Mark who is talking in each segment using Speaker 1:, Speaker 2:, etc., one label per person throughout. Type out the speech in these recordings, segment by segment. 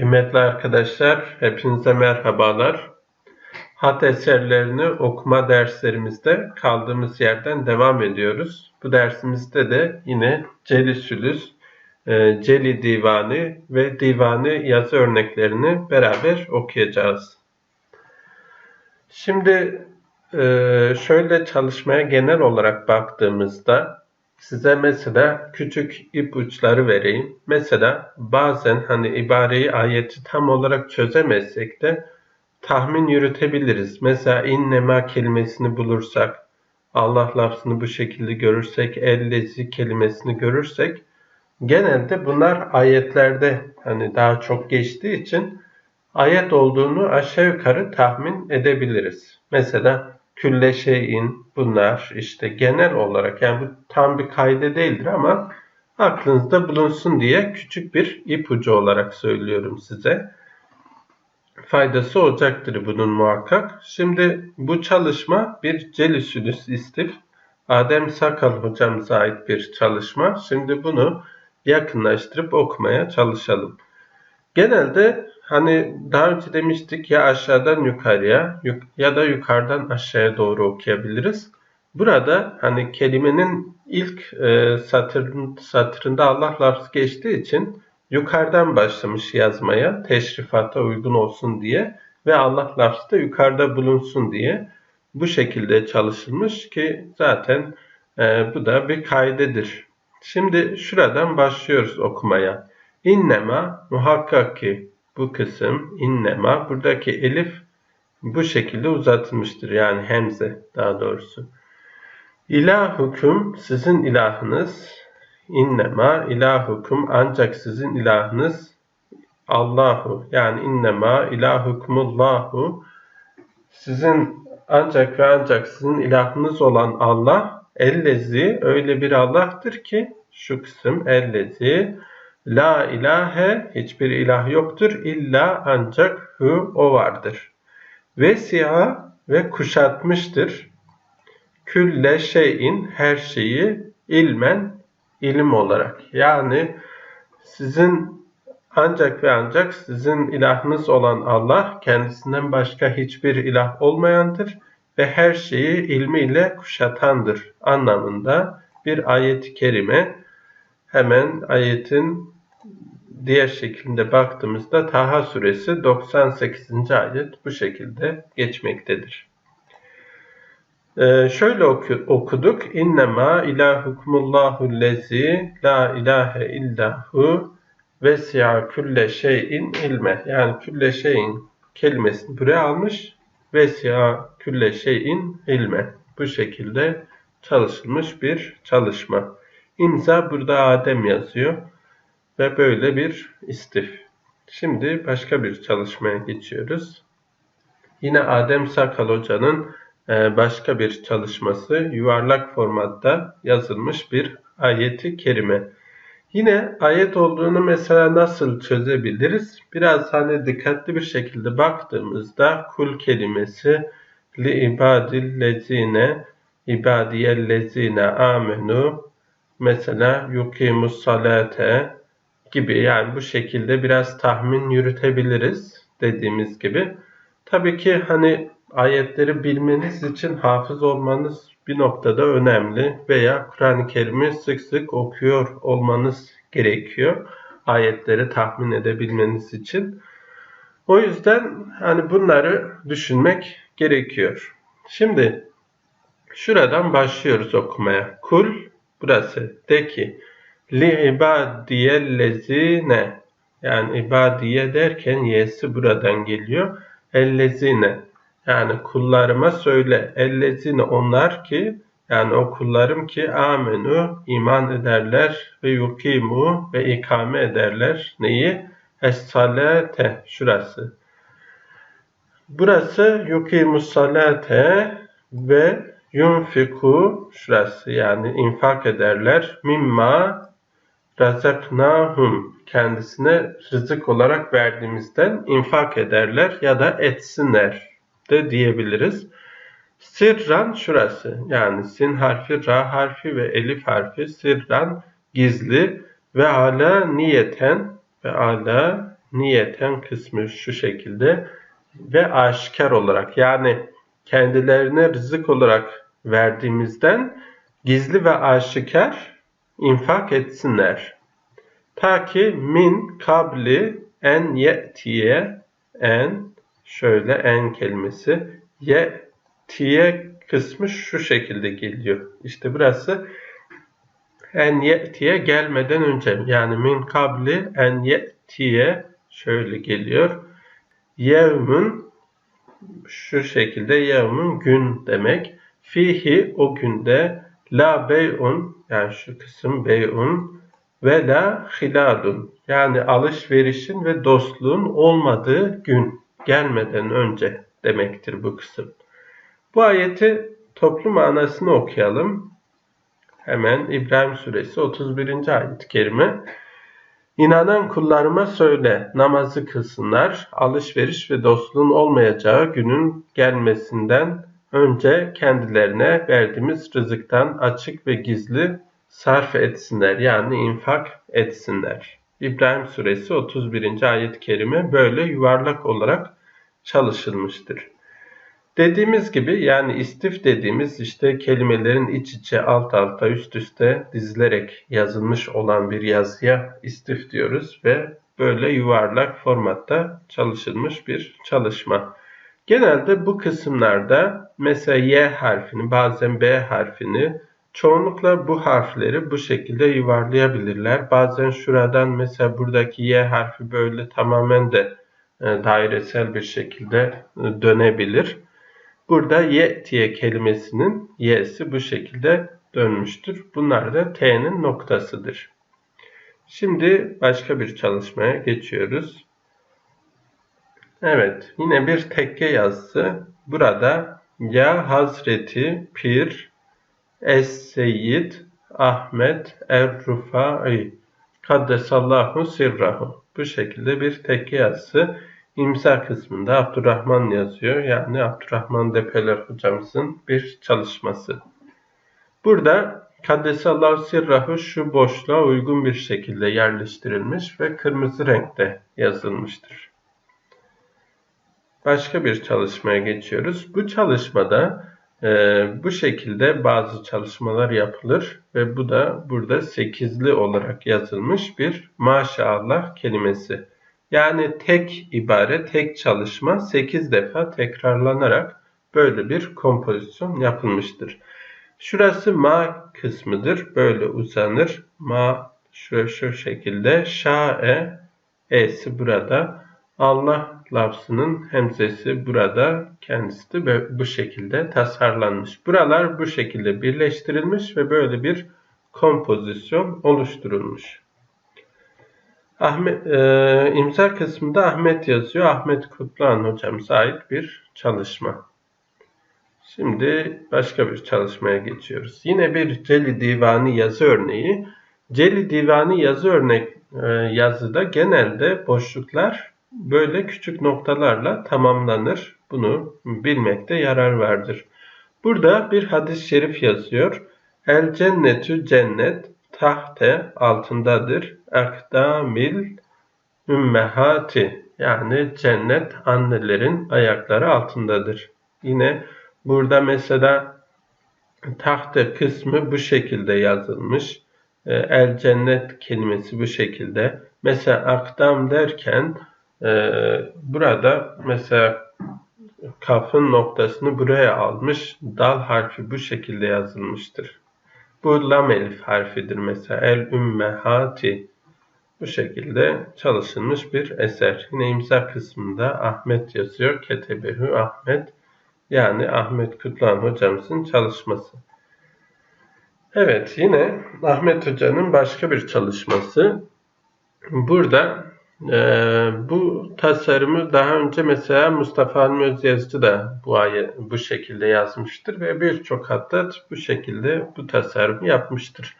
Speaker 1: Kıymetli arkadaşlar, hepinize merhabalar. Hat eserlerini okuma derslerimizde kaldığımız yerden devam ediyoruz. Bu dersimizde de yine Celi Sülüs, e, Celi Divanı ve Divanı yazı örneklerini beraber okuyacağız. Şimdi e, şöyle çalışmaya genel olarak baktığımızda Size mesela küçük ipuçları vereyim. Mesela bazen hani ibareyi ayeti tam olarak çözemezsek de tahmin yürütebiliriz. Mesela innema kelimesini bulursak, Allah lafzını bu şekilde görürsek, ellezi kelimesini görürsek genelde bunlar ayetlerde hani daha çok geçtiği için ayet olduğunu aşağı yukarı tahmin edebiliriz. Mesela külle şeyin bunlar işte genel olarak yani bu tam bir kaydı değildir ama aklınızda bulunsun diye küçük bir ipucu olarak söylüyorum size. Faydası olacaktır bunun muhakkak. Şimdi bu çalışma bir Celisülüs istif. Adem Sakal hocamıza ait bir çalışma. Şimdi bunu yakınlaştırıp okumaya çalışalım. Genelde Hani daha önce demiştik ya aşağıdan yukarıya ya da yukarıdan aşağıya doğru okuyabiliriz. Burada hani kelimenin ilk e, satırın, satırında Allah lafzı geçtiği için yukarıdan başlamış yazmaya teşrifata uygun olsun diye ve Allah lafzı da yukarıda bulunsun diye bu şekilde çalışılmış ki zaten e, bu da bir kaydedir. Şimdi şuradan başlıyoruz okumaya. İnnema muhakkak ki bu kısım innema buradaki elif bu şekilde uzatılmıştır. Yani hemze daha doğrusu. İlahukum sizin ilahınız innema ilahukum ancak sizin ilahınız Allahu yani innema ilahukumullahu sizin ancak ve ancak sizin ilahınız olan Allah ellezi öyle bir Allah'tır ki şu kısım ellezi La ilahe hiçbir ilah yoktur illa ancak hu o vardır. Vesiha ve kuşatmıştır. Külle şeyin her şeyi ilmen ilim olarak. Yani sizin ancak ve ancak sizin ilahınız olan Allah kendisinden başka hiçbir ilah olmayandır ve her şeyi ilmiyle kuşatandır anlamında bir ayet-i kerime hemen ayetin diğer şeklinde baktığımızda Taha suresi 98. ayet bu şekilde geçmektedir. Ee, şöyle okuduk. İnnemâ ilahukumullahu lezi la ilahe illahu vesi'a külle şeyin ilme. Yani külle şeyin kelimesini buraya almış. Vesi'a külle şeyin ilme. Bu şekilde çalışılmış bir çalışma. İmza burada Adem yazıyor ve böyle bir istif. Şimdi başka bir çalışmaya geçiyoruz. Yine Adem Sakal Hoca'nın e, başka bir çalışması yuvarlak formatta yazılmış bir ayeti kerime. Yine ayet olduğunu mesela nasıl çözebiliriz? Biraz hani dikkatli bir şekilde baktığımızda kul kelimesi li ibadillezine ibadiyellezine amenu mesela yukimus salate gibi yani bu şekilde biraz tahmin yürütebiliriz dediğimiz gibi. Tabii ki hani ayetleri bilmeniz için hafız olmanız bir noktada önemli veya Kur'an-ı Kerim'i sık sık okuyor olmanız gerekiyor ayetleri tahmin edebilmeniz için. O yüzden hani bunları düşünmek gerekiyor. Şimdi şuradan başlıyoruz okumaya. Kul burası de ki li ibadiyellezine yani ibadiye derken y'si buradan geliyor. Ellezine yani kullarıma söyle. Ellezine onlar ki yani o kullarım ki amenu iman ederler ve yukimu ve ikame ederler. Neyi? Es-salate şurası. Burası yukimus salate ve yunfiku şurası yani infak ederler. Mimma razaknahum kendisine rızık olarak verdiğimizden infak ederler ya da etsinler de diyebiliriz. Sirran şurası yani sin harfi, ra harfi ve elif harfi sirran gizli ve ala niyeten ve ala niyeten kısmı şu şekilde ve aşikar olarak yani kendilerine rızık olarak verdiğimizden gizli ve aşikar infak etsinler. Ta ki min kabli en ye'tiye en şöyle en kelimesi ye'tiye kısmı şu şekilde geliyor. İşte burası en ye'tiye gelmeden önce yani min kabli en ye'tiye şöyle geliyor. Yevmün şu şekilde yevmün gün demek. Fihi o günde la bey'un yani şu kısım bey'un ve la hiladun yani alışverişin ve dostluğun olmadığı gün gelmeden önce demektir bu kısım. Bu ayeti toplu manasını okuyalım. Hemen İbrahim suresi 31. ayet-i kerime. İnanan kullarıma söyle, namazı kılsınlar, alışveriş ve dostluğun olmayacağı günün gelmesinden önce kendilerine verdiğimiz rızıktan açık ve gizli sarf etsinler, yani infak etsinler. İbrahim suresi 31. ayet-i kerime böyle yuvarlak olarak çalışılmıştır. Dediğimiz gibi yani istif dediğimiz işte kelimelerin iç içe alt alta üst üste dizilerek yazılmış olan bir yazıya istif diyoruz ve böyle yuvarlak formatta çalışılmış bir çalışma. Genelde bu kısımlarda mesela Y harfini bazen B harfini çoğunlukla bu harfleri bu şekilde yuvarlayabilirler. Bazen şuradan mesela buradaki Y harfi böyle tamamen de e, dairesel bir şekilde e, dönebilir. Burada yetiye kelimesinin y'si bu şekilde dönmüştür. Bunlar da t'nin noktasıdır. Şimdi başka bir çalışmaya geçiyoruz. Evet, yine bir tekke yazısı. Burada ya Hazreti Pir Es-Seyyid Ahmet Er-Rufai Kaddesallahu Sirrahu. Bu şekilde bir tekke yazısı. İmza kısmında Abdurrahman yazıyor. Yani Abdurrahman Depeler hocamızın bir çalışması. Burada Kaddesallahu Sirrahu şu boşluğa uygun bir şekilde yerleştirilmiş ve kırmızı renkte yazılmıştır. Başka bir çalışmaya geçiyoruz. Bu çalışmada e, bu şekilde bazı çalışmalar yapılır ve bu da burada sekizli olarak yazılmış bir maşallah kelimesi. Yani tek ibare, tek çalışma 8 defa tekrarlanarak böyle bir kompozisyon yapılmıştır. Şurası ma kısmıdır. Böyle uzanır. Ma şu, şu şekilde. Şa'e e'si burada. Allah lafzının hemzesi burada. Kendisi de bu şekilde tasarlanmış. Buralar bu şekilde birleştirilmiş ve böyle bir kompozisyon oluşturulmuş. Ahmet, e, imza kısmında Ahmet yazıyor. Ahmet Kutluhan hocamıza ait bir çalışma. Şimdi başka bir çalışmaya geçiyoruz. Yine bir Celi Divani yazı örneği. Celi Divani yazı örnek e, yazıda genelde boşluklar böyle küçük noktalarla tamamlanır. Bunu bilmekte yarar vardır. Burada bir hadis-i şerif yazıyor. El cennetü cennet tahte altındadır. Akdamil ümmehati yani cennet annelerin ayakları altındadır. Yine burada mesela tahte kısmı bu şekilde yazılmış. Ee, el cennet kelimesi bu şekilde. Mesela akdam derken burada mesela kafın noktasını buraya almış. Dal harfi bu şekilde yazılmıştır. Bu lam elif harfidir mesela. El ümmehati. Bu şekilde çalışılmış bir eser. Yine imza kısmında Ahmet yazıyor. Ketebehü Ahmet. Yani Ahmet Kutlan hocamızın çalışması. Evet yine Ahmet Hoca'nın başka bir çalışması. Burada e, bu tasarımı daha önce mesela Mustafa Hamdi Özyazıcı da bu ayı bu şekilde yazmıştır ve birçok hatta bu şekilde bu tasarımı yapmıştır.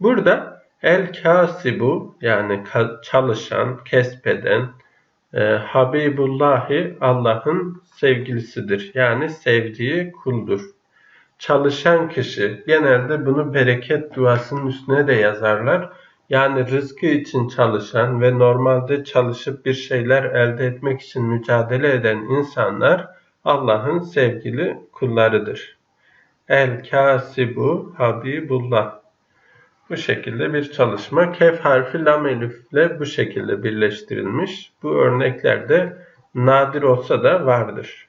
Speaker 1: Burada el kasibu yani çalışan, kesbeden, e, Habibullahi Allah'ın sevgilisidir. Yani sevdiği kuldur. Çalışan kişi genelde bunu bereket duasının üstüne de yazarlar. Yani rızkı için çalışan ve normalde çalışıp bir şeyler elde etmek için mücadele eden insanlar Allah'ın sevgili kullarıdır. El kasibu habibullah. Bu şekilde bir çalışma. Kef harfi lam elifle bu şekilde birleştirilmiş. Bu örneklerde nadir olsa da vardır.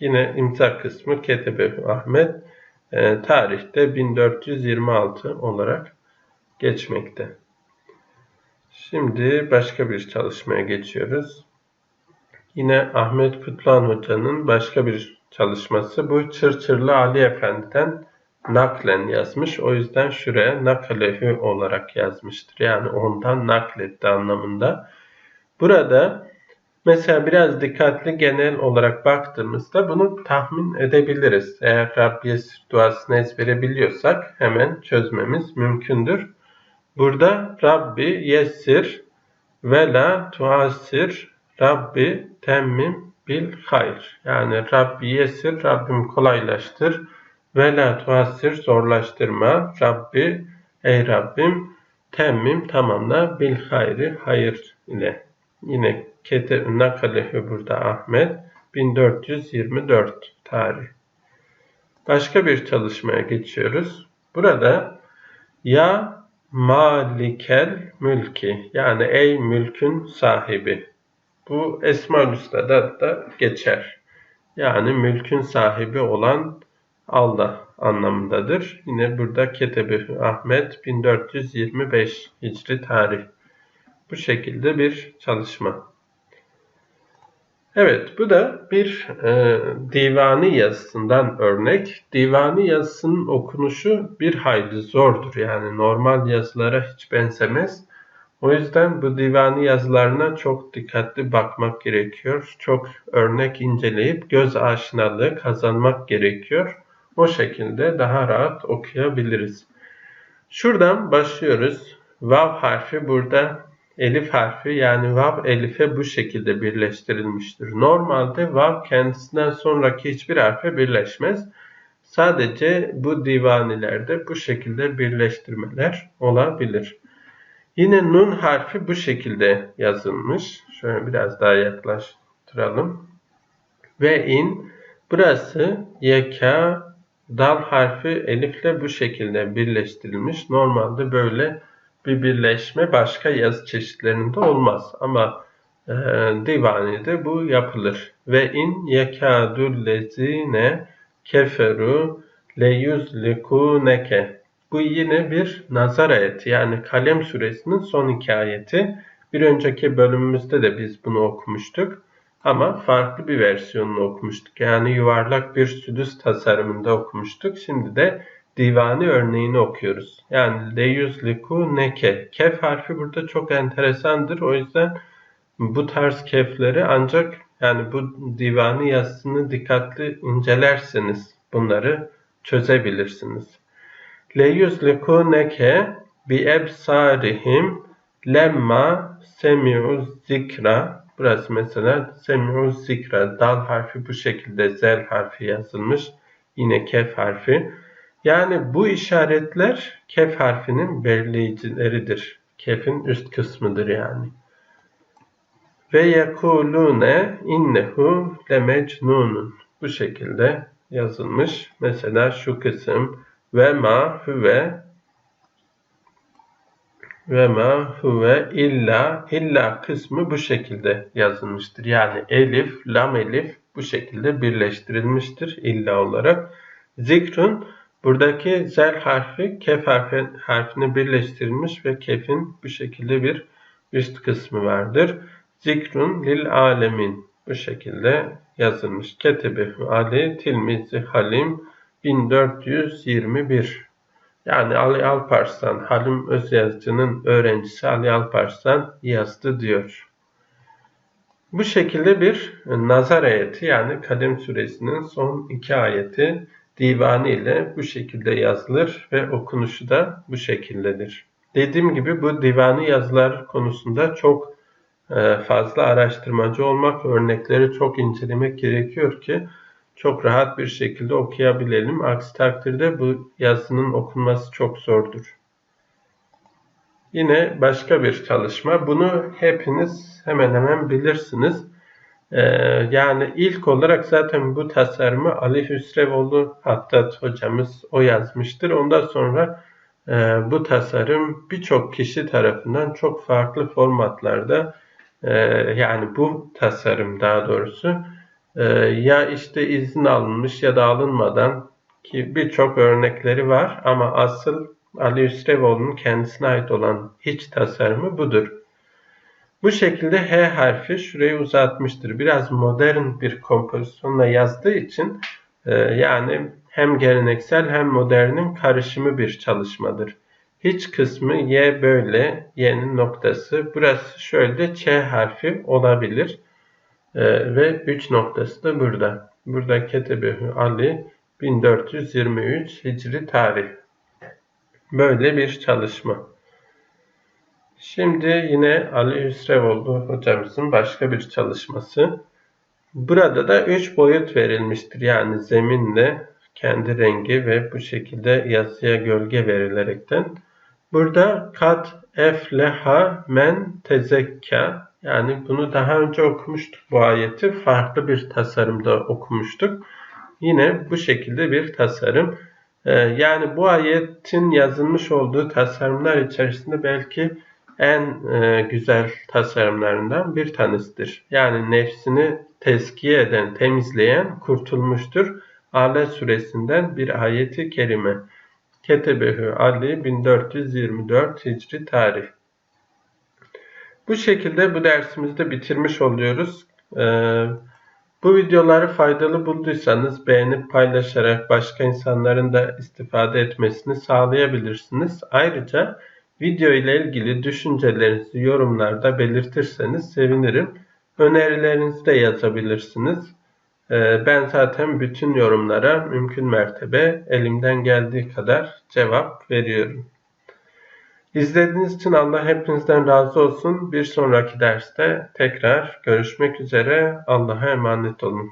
Speaker 1: Yine imza kısmı Ketebe Ahmet e, tarihte 1426 olarak geçmekte. Şimdi başka bir çalışmaya geçiyoruz. Yine Ahmet Kutlan Hoca'nın başka bir çalışması. Bu Çırçırlı Ali Efendi'den naklen yazmış. O yüzden şuraya nakalehü olarak yazmıştır. Yani ondan nakletti anlamında. Burada mesela biraz dikkatli genel olarak baktığımızda bunu tahmin edebiliriz. Eğer Rabbiye duasını ezbere biliyorsak hemen çözmemiz mümkündür. Burada Rabbi yessir ve la tuasir Rabbi temmim bil hayr. Yani Rabbi yessir Rabbim kolaylaştır ve la tuasir zorlaştırma. Rabbi ey Rabbim temmim tamamla bil hayri hayır ile. Yine kete nakalehu burada Ahmet 1424 tarih. Başka bir çalışmaya geçiyoruz. Burada ya Malikel mülki yani ey mülkün sahibi. Bu Esma-ül Hüsna'da da geçer. Yani mülkün sahibi olan Allah anlamındadır. Yine burada Ketebi Ahmet 1425 Hicri tarih. Bu şekilde bir çalışma. Evet, bu da bir e, divani yazısından örnek. Divani yazısının okunuşu bir hayli zordur. Yani normal yazılara hiç benzemez. O yüzden bu divani yazılarına çok dikkatli bakmak gerekiyor. Çok örnek inceleyip göz aşinalığı kazanmak gerekiyor. O şekilde daha rahat okuyabiliriz. Şuradan başlıyoruz. Vav harfi burada elif harfi yani vav elife bu şekilde birleştirilmiştir. Normalde vav kendisinden sonraki hiçbir harfe birleşmez. Sadece bu divanilerde bu şekilde birleştirmeler olabilir. Yine nun harfi bu şekilde yazılmış. Şöyle biraz daha yaklaştıralım. Ve in burası yeka dal harfi elifle bu şekilde birleştirilmiş. Normalde böyle bir birleşme başka yazı çeşitlerinde olmaz. Ama e, divanede bu yapılır. Ve in yekadul lezine keferu leyuzlikuneke. Bu yine bir nazar ayeti yani Kalem suresinin son iki ayeti. Bir önceki bölümümüzde de biz bunu okumuştuk. Ama farklı bir versiyonunu okumuştuk. Yani yuvarlak bir südüs tasarımında okumuştuk. Şimdi de divani örneğini okuyoruz. Yani leyuzliku neke. Kef harfi burada çok enteresandır. O yüzden bu tarz kefleri ancak yani bu divani yazısını dikkatli incelerseniz bunları çözebilirsiniz. Leyuzliku neke bi ebsarihim lemma semi'u zikra Burası mesela semi'u zikra dal harfi bu şekilde zel harfi yazılmış. Yine kef harfi. Yani bu işaretler kef harfinin belirleyicileridir. Kefin üst kısmıdır yani. Ve yekulune innehu lemecnunun. Bu şekilde yazılmış. Mesela şu kısım ve ma huve ve ma huve illa illa kısmı bu şekilde yazılmıştır. Yani elif, lam elif bu şekilde birleştirilmiştir illa olarak. Zikrun Buradaki zel harfi kef harfi, harfine birleştirilmiş ve kefin bu şekilde bir üst kısmı vardır. Zikrun lil alemin bu şekilde yazılmış. Ketebi Ali Tilmizi Halim 1421 yani Ali Alparslan, Halim Özyazıcı'nın öğrencisi Ali Alparslan yazdı diyor. Bu şekilde bir nazar ayeti yani Kadem suresinin son iki ayeti divanı ile bu şekilde yazılır ve okunuşu da bu şekildedir. Dediğim gibi bu divanı yazılar konusunda çok e, fazla araştırmacı olmak, örnekleri çok incelemek gerekiyor ki çok rahat bir şekilde okuyabilelim. Aksi takdirde bu yazının okunması çok zordur. Yine başka bir çalışma. Bunu hepiniz hemen hemen bilirsiniz. Ee, yani ilk olarak zaten bu tasarımı Ali Hüsrevoğlu Hattat hocamız o yazmıştır. Ondan sonra e, bu tasarım birçok kişi tarafından çok farklı formatlarda e, yani bu tasarım daha doğrusu e, ya işte izin alınmış ya da alınmadan ki birçok örnekleri var ama asıl Ali Hüsrevoğlu'nun kendisine ait olan hiç tasarımı budur. Bu şekilde H harfi şurayı uzatmıştır. Biraz modern bir kompozisyonla yazdığı için e, yani hem geleneksel hem modernin karışımı bir çalışmadır. Hiç kısmı Y böyle, Y'nin noktası. Burası şöyle Ç harfi olabilir. E, ve 3 noktası da burada. Burada Ketebehü Ali 1423 Hicri tarih. Böyle bir çalışma. Şimdi yine Ali Hüsrevoğlu hocamızın başka bir çalışması. Burada da 3 boyut verilmiştir. Yani zeminle kendi rengi ve bu şekilde yazıya gölge verilerekten. Burada kat efleha men tezekka yani bunu daha önce okumuştuk bu ayeti. Farklı bir tasarımda okumuştuk. Yine bu şekilde bir tasarım. Ee, yani bu ayetin yazılmış olduğu tasarımlar içerisinde belki en e, güzel tasarımlarından bir tanesidir. Yani nefsini tezkiye eden, temizleyen kurtulmuştur. Ale suresinden bir ayeti kerime. Ketebehü Ali 1424 Hicri tarih. Bu şekilde bu dersimizde bitirmiş oluyoruz. Ee, bu videoları faydalı bulduysanız beğenip paylaşarak başka insanların da istifade etmesini sağlayabilirsiniz. Ayrıca Video ile ilgili düşüncelerinizi yorumlarda belirtirseniz sevinirim. Önerilerinizi de yazabilirsiniz. Ee, ben zaten bütün yorumlara mümkün mertebe elimden geldiği kadar cevap veriyorum. İzlediğiniz için Allah hepinizden razı olsun. Bir sonraki derste tekrar görüşmek üzere. Allah'a emanet olun.